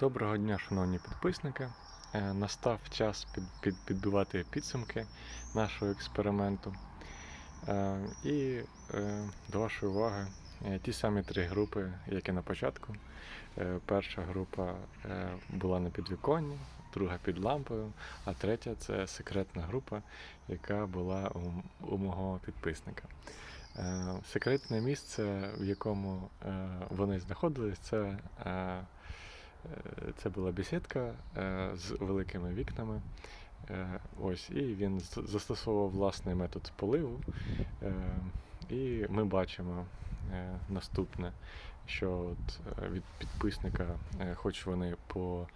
Доброго дня, шановні підписники. Е, Настав час під, під, підбивати підсумки нашого експерименту. Е, І е, до вашої уваги ті самі три групи, як і на початку. Перша група була на підвіконні, друга під лампою, а третя це секретна група, яка була у, у мого підписника. Секретне місце, в якому вони знаходились, це Це була бесідка е, з великими вікнами. Е, Ось, і він застосовував власний метод поливу. Е, І ми бачимо е, наступне, що от е, від підписника, е, хоч вони по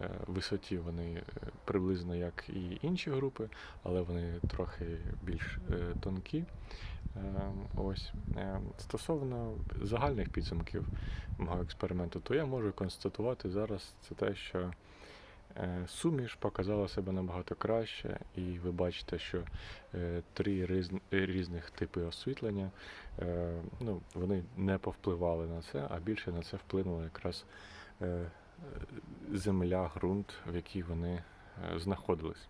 е, висоті вони приблизно як і інші групи, але вони трохи більш тонкі. Е, Ось. Стосовно загальних підсумків мого експерименту, то я можу констатувати зараз це те, що суміш показала себе набагато краще, і ви бачите, що е, три різних типи освітлення е, ну, вони не повпливали на це, а більше на це вплинула якраз е, е, земля, ґрунт, в якій вони е, знаходились.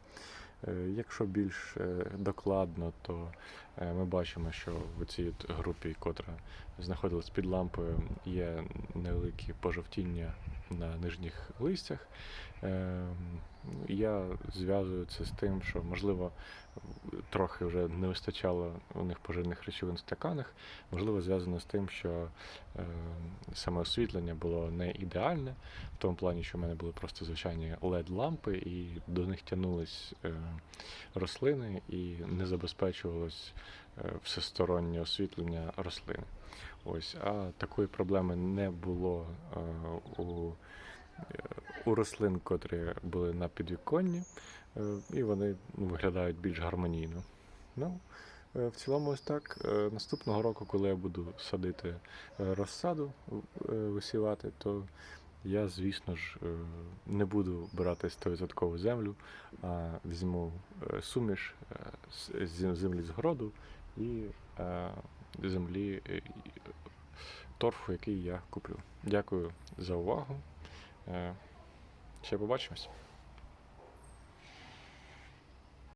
Е, Якщо більш е, докладно, то е, ми бачимо, що в цій групі, котра знаходилась під лампою, є невеликі пожовтіння на нижніх листях. Е, Я зв'язую це з тим, що можливо трохи вже не вистачало у них поживних речовин в стаканах. Можливо, зв'язано з тим, що е, саме освітлення було не ідеальне, в тому плані, що в мене були просто звичайні LED-лампи, і до них тягнулись е, рослини і не забезпечувалось всестороннє освітлення рослин. Ось, а такої проблеми не було е, у, е, у рослин, котрі були на підвіконні, е, і вони виглядають більш гармонійно. Ну, е, в цілому, ось так. Е, Наступного року, коли я буду садити е, розсаду, е, висівати, то я, звісно ж, е, не буду брати 100% землю, а візьму е, суміш е, з землі з городу і е, землі е, торфу, який я куплю. Дякую за увагу. Е, Ще побачимось.